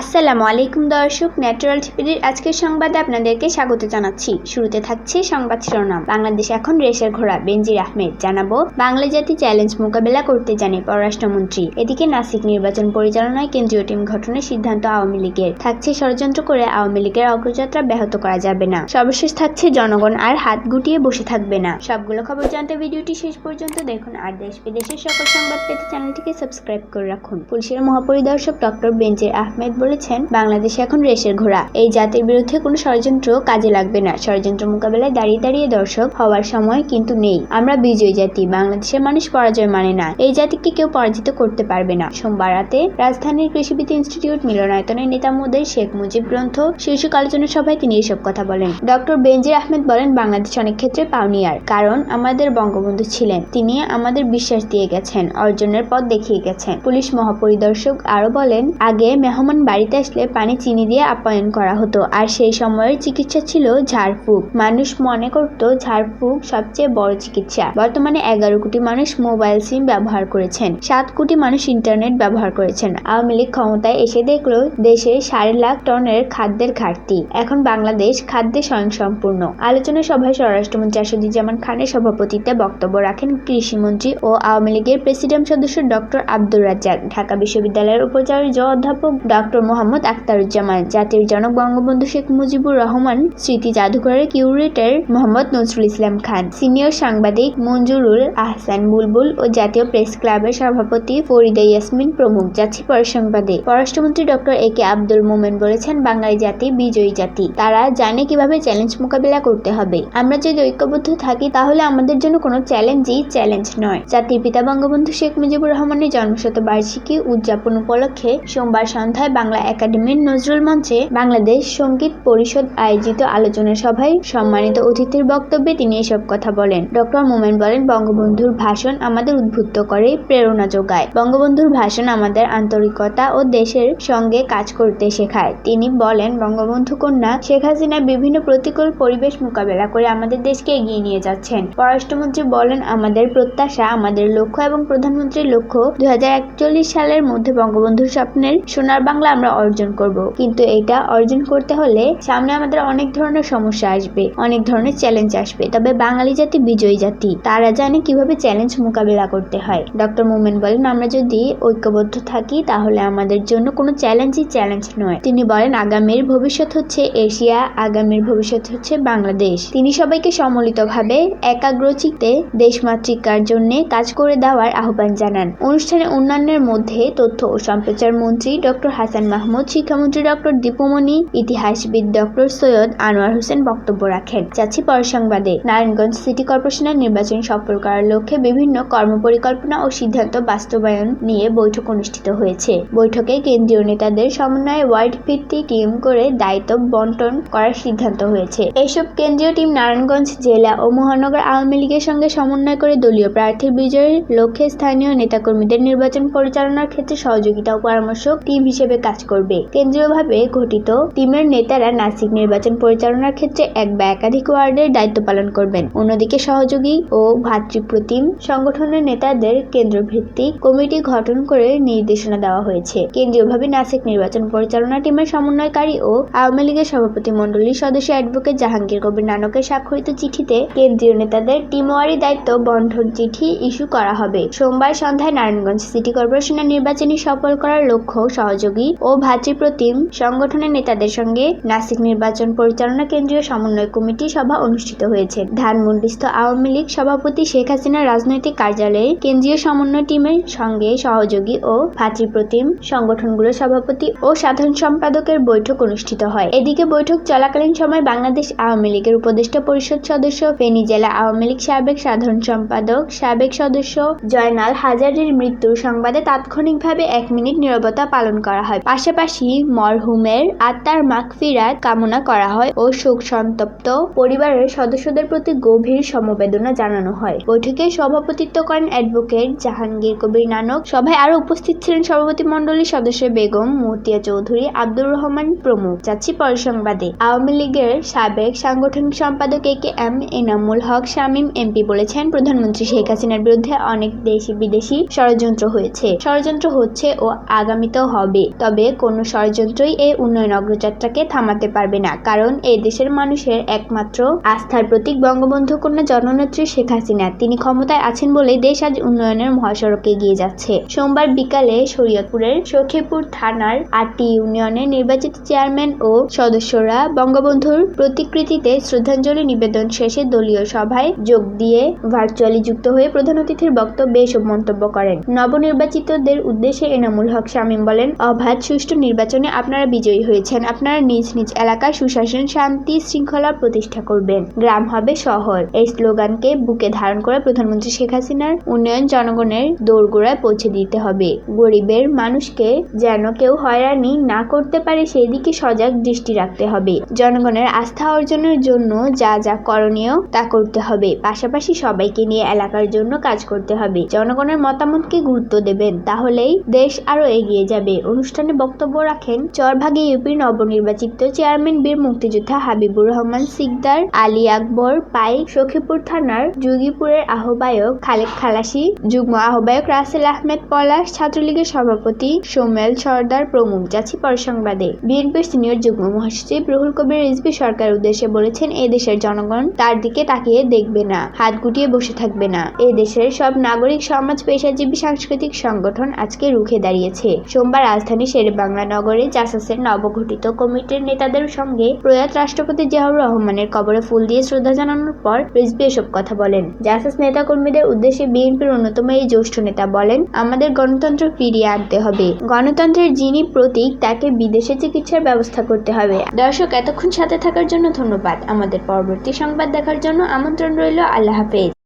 আসসালামু আলাইকুম দর্শক ন্যাচারাল টিভির আজকের সংবাদে আপনাদেরকে স্বাগত জানাচ্ছি। শুরুতে থাকছে সংবাদ শিরোনাম। বাংলাদেশ এখন রেশের ঘোড়া, বেনজির আহমেদ। জানাব বাংলা জাতি চ্যালেঞ্জ মোকাবেলা করতে জানে পররাষ্ট্রমন্ত্রী। এদিকে নাসিক নির্বাচন পরিচালনায় কেন্দ্রীয় টিম গঠনের সিদ্ধান্ত আওয়ামী লীগের। থাকছে ষড়যন্ত্র করে আওয়ামী লীগের অগ্রযাত্রা ব্যাহত করা যাবে না। সর্বশেষ থাকছে জনগণ আর হাত গুটিয়ে বসে থাকবে না। সবগুলো খবর জানতে ভিডিওটি শেষ পর্যন্ত দেখুন। আর দেশ বিদেশের সকল সংবাদ পেতে চ্যানেলটিকে সাবস্ক্রাইব করে রাখুন। পুলিশের মহাপরিদর্শক ডক্টর বেনজির আহমেদ বলেছেন, বাংলাদেশ এখন রেশের ঘোড়া। এই জাতির বিরুদ্ধে কোনো ষড়যন্ত্র কাজে লাগবে না। ষড়যন্ত্র মোকাবেলায় দাঁড়িয়ে দাঁড়িয়ে দর্শক হওয়ার সময় কিন্তু নেই। আমরা বিজয়ী জাতি, বাংলাদেশের মানুষ পরাজয় মানে না। এই জাতিকে কেউ পরাজিত করতে পারবে না। সোমবার রাতে রাজধানীর কৃষিবিদ ইনস্টিটিউট মিলনায়তনের নেতা মোদের শেখ মুজিব গ্রন্থ শীর্ষক আলোচনা সভায় তিনি এসব কথা বলেন। ডক্টর বেনজির আহমেদ বলেন, বাংলাদেশ অনেক ক্ষেত্রে পাওনিয়ার, কারণ আমাদের বঙ্গবন্ধু ছিলেন। তিনি আমাদের বিশ্বাস দিয়ে গেছেন, অর্জনের পথ দেখিয়ে গেছেন। পুলিশ মহাপরিদর্শক আরও বলেন, আগে মেহমান বাড়িতে আসলে পানি চিনি দিয়ে আপ্যায়ন করা হতো। আর সেই সময়ের চিকিৎসা ছিল ঝাড়ফুঁক। মানুষ মনে করত ঝাড়ফুঁক সবচেয়ে বড় চিকিৎসা। বর্তমানে এগারো কোটি মানুষ মোবাইল সিম ব্যবহার করেছেন। সাত কোটি মানুষ ইন্টারনেট ব্যবহার করেছেন। আওয়ামী লীগ ক্ষমতায় এসে দেখল দেশে সাড়ে লাখ টনের খাদ্যের ঘাটতি। এখন বাংলাদেশ খাদ্যে স্বয়ংসম্পূর্ণ। আলোচনা সভায় স্বরাষ্ট্রমন্ত্রী আসাদুজ্জামান খানের সভাপতিত্বে বক্তব্য রাখেন কৃষিমন্ত্রী ও আওয়ামী লীগের প্রেসিডেন্ট সদস্য ডক্টর আব্দুর রাজ্জাক। ঢাকা বিশ্ববিদ্যালয়ের উপাচার্য অধ্যাপক ডক্টর মোহাম্মদ আখতারুজ্জামান, জাতির জনক বঙ্গবন্ধু শেখ মুজিবুর রহমান, স্মৃতি জাদুঘরের কিউরেটর মোহাম্মদ নজরুল ইসলাম খান, সিনিয়র সাংবাদিক মঞ্জুরুল আহসান বুলবুল ও জাতীয় প্রেস ক্লাবের সভাপতি ফরিদা ইয়াসমিন প্রমুখ। যাচ্ছি পর সংবাদে পররাষ্ট্রমন্ত্রী ডক্টর এ কে আব্দুল মোমেন বলেছেন, বাঙালি জাতি বিজয়ী জাতি। তারা জানে কীভাবে চ্যালেঞ্জ মোকাবিলা করতে হবে। আমরা যদি ঐক্যবদ্ধ থাকি, তাহলে আমাদের জন্য কোনো চ্যালেঞ্জই চ্যালেঞ্জ নয়। জাতির পিতা বঙ্গবন্ধু শেখ মুজিবুর রহমানের জন্মশতবার্ষিকী উদযাপন উপলক্ষে সোমবার সন্ধ্যায় বাংলা একাডেমির নজরুল মঞ্চে বাংলাদেশ সংগীত পরিষদ আয়োজিত আলোচনা সভায় সম্মানিত অতিথির বক্তব্যে তিনি এসব কথা বলেন। ডক্টর মোমেন বলেন, বঙ্গবন্ধুর ভাষণ আমাদের উদ্বুদ্ধ করে, প্রেরণা যোগায়। বঙ্গবন্ধুর ভাষণ আমাদের আন্তরিকতা ও দেশের সঙ্গে কাজ করতে শেখায়। তিনি বলেন, বঙ্গবন্ধু কন্যা শেখ হাসিনা বিভিন্ন প্রতিকূল পরিবেশ মোকাবেলা করে আমাদের দেশকে এগিয়ে নিয়ে যাচ্ছেন। পররাষ্ট্রমন্ত্রী বলেন, আমাদের প্রত্যাশা, আমাদের লক্ষ্য এবং প্রধানমন্ত্রীর লক্ষ্য দুই হাজার একচল্লিশ সালের মধ্যে বঙ্গবন্ধুর স্বপ্নের সোনার বাংলা আমরা অর্জন করব। কিন্তু এটা অর্জন করতে হলে সামনে আমাদের অনেক ধরনের সমস্যা আসবে, অনেক ধরনের চ্যালেঞ্জ আসবে। তবে বাঙালি জাতি বিজয়ী জাতি, তারা জানে কীভাবে চ্যালেঞ্জ মোকাবেলা করতে হয়। ডক্টর মোমেন বলেন, আমরা যদি ঐক্যবদ্ধ থাকি, তাহলে আমাদের জন্য কোনো চ্যালেঞ্জই চ্যালেঞ্জ নয়। তিনি বলেন, আগামীর ভবিষ্যৎ হচ্ছে এশিয়া, আগামীর ভবিষ্যৎ হচ্ছে বাংলাদেশ। তিনি সবাইকে সম্মিলিতভাবে একাগ্রচিত্তে দেশমাতৃকার জন্য কাজ করে দেওয়ার আহ্বান জানান। অনুষ্ঠানে অন্যান্যের মধ্যে তথ্য ও সম্প্রচার মন্ত্রী ডক্টর হাসান মাহমুদ শিক্ষামন্ত্রী ডক্টর দীপুমণি, ইতিহাসবিদ ডক্টর সৈয়দ আনোয়ার হোসেন বক্তব্য রাখেন। যাচ্ছি পর সংবাদে। নারায়ণগঞ্জ সিটি কর্পোরেশনের নির্বাচন সফল করার লক্ষ্যে বিভিন্ন কর্মপরিকল্পনা ও সিদ্ধান্ত বাস্তবায়ন নিয়ে বৈঠক অনুষ্ঠিত হয়েছে। বৈঠকে কেন্দ্রীয় নেতাদের সমন্বয়ে ওয়ার্ড ভিত্তিক টিম করে দায়িত্ব বন্টন করার সিদ্ধান্ত হয়েছে। এইসব কেন্দ্রীয় টিম নারায়ণগঞ্জ জেলা ও মহানগর আওয়ামী লীগের সঙ্গে সমন্বয় করে দলীয় প্রার্থীর বিজয়ের লক্ষ্যে স্থানীয় নেতাকর্মীদের নির্বাচন পরিচালনার ক্ষেত্রে সহযোগিতা ও পরামর্শক টিম হিসেবে কাজ করবে। কেন্দ্রীয়ভাবে গঠিত টিমের নেতারা নাসিক নির্বাচন পরিচালনার ক্ষেত্রে এক বা একাধিক ওয়ার্ডের দায়িত্ব পালন করবেন। অন্যদিকে সহযোগী ও ভাতৃপ্রতিম সংগঠনের নেতাদের কেন্দ্রভিত্তিক কমিটি গঠন করে নির্দেশনা দেওয়া হয়েছে। কেন্দ্রীয়ভাবে নাসিক নির্বাচন পরিচালনা টিমের সমন্বয়কারী ও আওয়ামী লীগের সভাপতি মণ্ডলীর সদস্য অ্যাডভোকেট জাহাঙ্গীর কবির নানকের স্বাক্ষরিত চিঠিতে কেন্দ্রীয় নেতাদের টিমওয়ারি দায়িত্ব বন্ধন চিঠি ইস্যু করা হবে। সোমবার সন্ধ্যায় নারায়ণগঞ্জ সিটি কর্পোরেশনের নির্বাচনী সফল করার লক্ষ্য সহযোগী ও ভাতৃপ্রতিম সংগঠনের নেতাদের সঙ্গে নাসিক নির্বাচন পরিচালনা কেন্দ্রীয় সমন্বয় কমিটি সভা অনুষ্ঠিত হয়েছে। ধানমন্ডিস্থ আওয়ামী লীগ সভাপতি শেখ হাসিনার রাজনৈতিক কার্যালয়ে কেন্দ্রীয় সমন্বয় টিমের সঙ্গে সহযোগী ও ভাতৃপ্রতিম সংগঠনগুলোর সভাপতি ও সাধারণ সম্পাদকের বৈঠক অনুষ্ঠিত হয়। এদিকে বৈঠক চলাকালীন সময় বাংলাদেশ আওয়ামী লীগের উপদেষ্টা পরিষদ সদস্য ফেনী জেলা আওয়ামী লীগ সাবেক সাধারণ সম্পাদক, সাবেক সদস্য জয়নাল হাজারির মৃত্যুর সংবাদে তাৎক্ষণিকভাবে এক মিনিট নীরবতা পালন করা হয়। পাশাপাশি মরহুমের আত্মার মাগফিরাত কামনা করা হয় ও শোক সন্তপ্ত পরিবারের সদস্যদের প্রতি গভীর সমবেদনা জানানো হয়। বৈঠকে সভাপতিত্ব করেন অ্যাডভোকেট জাহাঙ্গীর কবির নানক। সভায় আরও উপস্থিত ছিলেন সভাপতি মণ্ডলীর সদস্য বেগম মতিয়া চৌধুরী, আব্দুর রহমান প্রমুখ। যাচ্ছি পর সংবাদে আওয়ামী লীগের সাবেক সাংগঠনিক সম্পাদক A K M Enamul Haque Shamim MP বলেছেন, প্রধানমন্ত্রী শেখ হাসিনার বিরুদ্ধে অনেক দেশি বিদেশি ষড়যন্ত্র হয়েছে। ষড়যন্ত্র হচ্ছে ও আগামীতেও হবে। তবে কোনো ষড়যন্ত্রই এই উন্নয়ন অগ্রযাত্রাকে থামাতে পারবে না। কারণ এই দেশের মানুষের একমাত্র আস্থার প্রতীক বঙ্গবন্ধু কন্যা জননেত্রী শেখ হাসিনা। তিনি ক্ষমতায় আছেন বলে দেশ আজ উন্নয়নের মহাসড়কে এগিয়ে যাচ্ছে। সোমবার বিকালে শরীয়তপুরের সখীপুর থানার আটটি ইউনিয়নের নির্বাচিত চেয়ারম্যান ও সদস্যরা বঙ্গবন্ধুর প্রতিকৃতিতে শ্রদ্ধাঞ্জলি নিবেদন শেষে দলীয় সভায় যোগ দিয়ে ভার্চুয়ালি যুক্ত হয়ে প্রধান অতিথির বক্তব্যে এসব মন্তব্য করেন। নবনির্বাচিতদের উদ্দেশ্যে এনামুল হক শামীম বলেন, অবাধ সুষ্ঠু নির্বাচনে আপনারা বিজয়ী হয়েছেন। আপনারা নিজ নিজ এলাকায় সুশাসন, শান্তি, শৃঙ্খলা প্রতিষ্ঠা করবেন। গ্রাম হবে শহর। এই স্লোগানকে বুকে ধারণ করে প্রধানমন্ত্রী শেখ হাসিনার উন্নয়ন জনগণের দোরগোড়ায় পৌঁছে দিতে হবে। গরিবের মানুষকে যেন কেউ হয়রানি না করতে পারে সেই দিকে সজাগ দৃষ্টি রাখতে হবে। জনগণের আস্থা অর্জনের জন্য যা যা করণীয় তা করতে হবে। পাশাপাশি সবাইকে নিয়ে এলাকার জন্য কাজ করতে হবে। জনগণের মতামতকে গুরুত্ব দেবেন, তাহলেই দেশ আরও এগিয়ে যাবে। অনুষ্ঠানে বক্তব্য রাখেন চরভাগে ইউপির নবনির্বাচিত চেয়ারম্যান বীর মুক্তিযোদ্ধা হাবিবুর রহমান সিকদার, আলী আকবর, পাইক, সখীপুর থানার যুগীপুরের আহ্বায়ক খালেক খালাসি, যুগ্ম আহ্বায়ক রাসেল আহমেদ পলাশ, ছাত্রলীগের সভাপতি সোমেল সর্দার, প্রমুখ যাচ্ছি পর সংবাদে বিএনপির সিনিয়র যুগ্ম মহাসচিব রুহুল কবির রিজভি সরকার উদ্দেশ্যে বলেছেন, এ দেশের জনগণ তার দিকে তাকিয়ে দেখবে না, হাত গুটিয়ে বসে থাকবে না। এ দেশের সব নাগরিক, সমাজ, পেশাজীবী, সাংস্কৃতিক সংগঠন আজকে রুখে দাঁড়িয়েছে। সোমবার রাজধানী শেরে বাংলা নগরে জাসাসের নবগঠিত কমিটির নেতাদের সঙ্গে প্রয়াত রাষ্ট্রপতি জিয়াউর রহমানের কবরে ফুল দিয়ে শ্রদ্ধা জানানোর পর রিজভি এসব কথা বলেন। জাসাস নেতাকর্মীদের উদ্দেশ্যে বিএনপির অন্যতম এই জ্যেষ্ঠ নেতা বলেন, আমাদের গণতন্ত্র ফিরিয়ে আনতে হবে। গণতন্ত্রের যিনি প্রতীক, তাকে বিদেশে চিকিৎসার ব্যবস্থা করতে হবে। দর্শক, এতক্ষণ সাথে থাকার জন্য ধন্যবাদ। আমাদের পরবর্তী সংবাদ দেখার জন্য আমন্ত্রণ রইল। আল্লাহ হাফেজ।